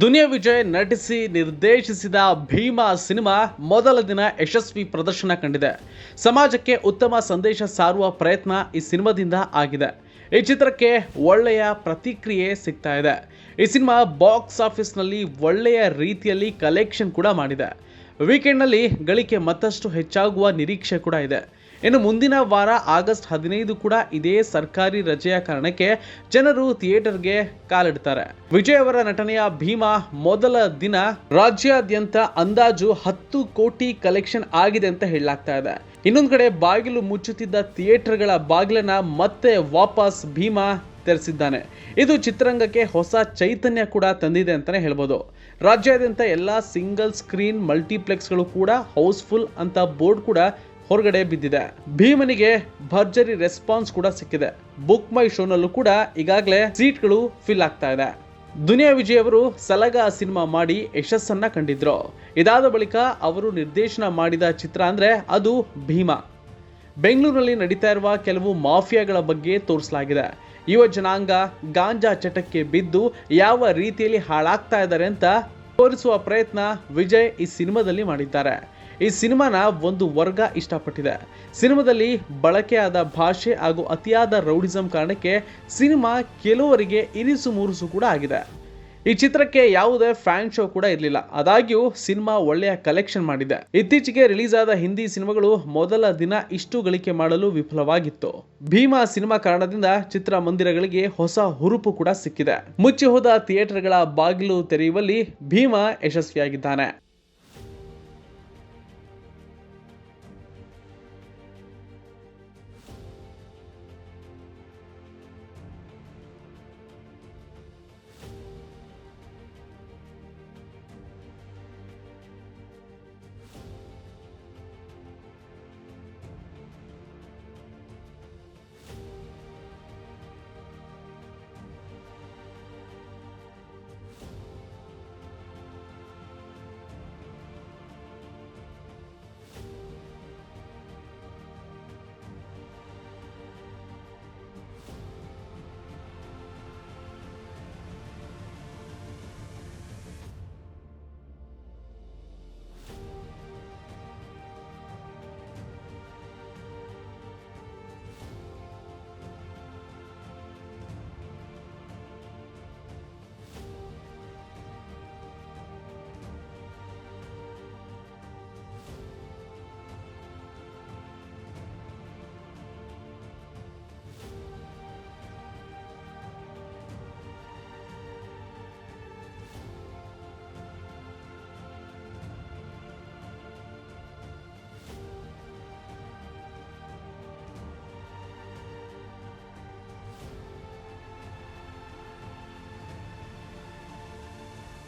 ದುನಿಯಾ ವಿಜಯ್ ನಟಿಸಿ ನಿರ್ದೇಶಿಸಿದ ಭೀಮಾ ಸಿನಿಮಾ ಮೊದಲ ದಿನ ಯಶಸ್ವಿ ಪ್ರದರ್ಶನ ಕಂಡಿದೆ. ಸಮಾಜಕ್ಕೆ ಉತ್ತಮ ಸಂದೇಶ ಸಾರುವ ಪ್ರಯತ್ನ ಈ ಸಿನಿಮಾದಿಂದ ಆಗಿದೆ. ಈ ಚಿತ್ರಕ್ಕೆ ಒಳ್ಳೆಯ ಪ್ರತಿಕ್ರಿಯೆ ಸಿಗ್ತಾ ಇದೆ. ಈ ಸಿನಿಮಾ ಬಾಕ್ಸ್ ಆಫೀಸ್ನಲ್ಲಿ ಒಳ್ಳೆಯ ರೀತಿಯಲ್ಲಿ ಕಲೆಕ್ಷನ್ ಕೂಡ ಮಾಡಿದೆ. ವೀಕೆಂಡ್ನಲ್ಲಿ ಗಳಿಕೆ ಮತ್ತಷ್ಟು ಹೆಚ್ಚಾಗುವ ನಿರೀಕ್ಷೆ ಕೂಡ ಇದೆ. ಇನ್ನು ಮುಂದಿನ ವಾರ ಆಗಸ್ಟ್ ಹದಿನೈದು ಕೂಡ ಇದೇ ಸರ್ಕಾರಿ ರಜೆಯ ಕಾರಣಕ್ಕೆ ಜನರು ಥಿಯೇಟರ್ಗೆ ಕಾಲಿಡ್ತಾರೆ. ವಿಜಯ್ ಅವರ ನಟನೆಯ ಭೀಮಾ ಮೊದಲ ದಿನ ರಾಜ್ಯಾದ್ಯಂತ ಅಂದಾಜು ಹತ್ತು ಕೋಟಿ ಕಲೆಕ್ಷನ್ ಆಗಿದೆ ಅಂತ ಹೇಳಲಾಗ್ತಾ ಇದೆ. ಇನ್ನೊಂದು ಕಡೆ ಬಾಗಿಲು ಮುಚ್ಚುತ್ತಿದ್ದ ಥಿಯೇಟರ್ಗಳ ಬಾಗಿಲನ್ನ ಮತ್ತೆ ವಾಪಸ್ ಭೀಮಾ ತೆರೆಸಿದ್ದಾನೆ. ಇದು ಚಿತ್ರರಂಗಕ್ಕೆ ಹೊಸ ಚೈತನ್ಯ ಕೂಡ ತಂದಿದೆ ಅಂತಾನೆ ಹೇಳ್ಬೋದು. ರಾಜ್ಯಾದ್ಯಂತ ಎಲ್ಲ ಸಿಂಗಲ್ ಸ್ಕ್ರೀನ್ ಮಲ್ಟಿಪ್ಲೆಕ್ಸ್ಗಳು ಕೂಡ ಹೌಸ್ಫುಲ್ ಅಂತ ಬೋರ್ಡ್ ಕೂಡ ಹೊರಗಡೆ ಬಿದ್ದಿದೆ. ಭೀಮನಿಗೆ ಭರ್ಜರಿ ರೆಸ್ಪಾನ್ಸ್ ಕೂಡ ಸಿಕ್ಕಿದೆ. ಬುಕ್ ಮೈ ಶೋನಲ್ಲೂ ಕೂಡ ಈಗಾಗಲೇ ಸೀಟ್ಗಳು ಫಿಲ್ ಆಗ್ತಾ ಇದೆ. ದುನಿಯಾ ವಿಜಯ್ ಅವರು ಸಲಗ ಸಿನಿಮಾ ಮಾಡಿ ಯಶಸ್ಸನ್ನ ಕಂಡಿದ್ರು. ಇದಾದ ಬಳಿಕ ಅವರು ನಿರ್ದೇಶನ ಮಾಡಿದ ಚಿತ್ರ ಅಂದ್ರೆ ಅದು ಭೀಮ. ಬೆಂಗಳೂರಿನಲ್ಲಿ ನಡೀತಾ ಇರುವ ಕೆಲವು ಮಾಫಿಯಾಗಳ ಬಗ್ಗೆ ತೋರಿಸಲಾಗಿದೆ. ಯುವ ಜನಾಂಗ ಗಾಂಜಾ ಚಟಕ್ಕೆ ಬಿದ್ದು ಯಾವ ರೀತಿಯಲ್ಲಿ ಹಾಳಾಗ್ತಾ ಇದ್ದಾರೆ ಅಂತ ತೋರಿಸುವ ಪ್ರಯತ್ನ ವಿಜಯ್ ಈ ಸಿನಿಮಾದಲ್ಲಿ ಮಾಡಿದ್ದಾರೆ. ಈ ಸಿನಿಮಾನ ಒಂದು ವರ್ಗ ಇಷ್ಟಪಟ್ಟಿದೆ. ಸಿನಿಮಾದಲ್ಲಿ ಬಳಕೆಯಾದ ಭಾಷೆ ಹಾಗೂ ಅತಿಯಾದ ರೌಡಿಸಂ ಕಾರಣಕ್ಕೆ ಸಿನಿಮಾ ಕೆಲವರಿಗೆ ಇರಿಸು ಮುರುಸು ಕೂಡ ಆಗಿದೆ. ಈ ಚಿತ್ರಕ್ಕೆ ಯಾವುದೇ ಫ್ಯಾನ್ ಶೋ ಕೂಡ ಇರಲಿಲ್ಲ. ಆದಾಗ್ಯೂ ಸಿನಿಮಾ ಒಳ್ಳೆಯ ಕಲೆಕ್ಷನ್ ಮಾಡಿದೆ. ಇತ್ತೀಚೆಗೆ ರಿಲೀಸ್ ಆದ ಹಿಂದಿ ಸಿನಿಮಾಗಳು ಮೊದಲ ದಿನ ಇಷ್ಟು ಗಳಿಕೆ ಮಾಡಲು ವಿಫಲವಾಗಿತ್ತು. ಭೀಮಾ ಸಿನಿಮಾ ಕಾರಣದಿಂದ ಚಿತ್ರಮಂದಿರಗಳಿಗೆ ಹೊಸ ಹುರುಪು ಕೂಡ ಸಿಕ್ಕಿದೆ. ಮುಚ್ಚಿ ಹೋದ ಥಿಯೇಟರ್ಗಳ ಬಾಗಿಲು ತೆರೆಯುವಲ್ಲಿ ಭೀಮಾ ಯಶಸ್ವಿಯಾಗಿದ್ದಾನೆ.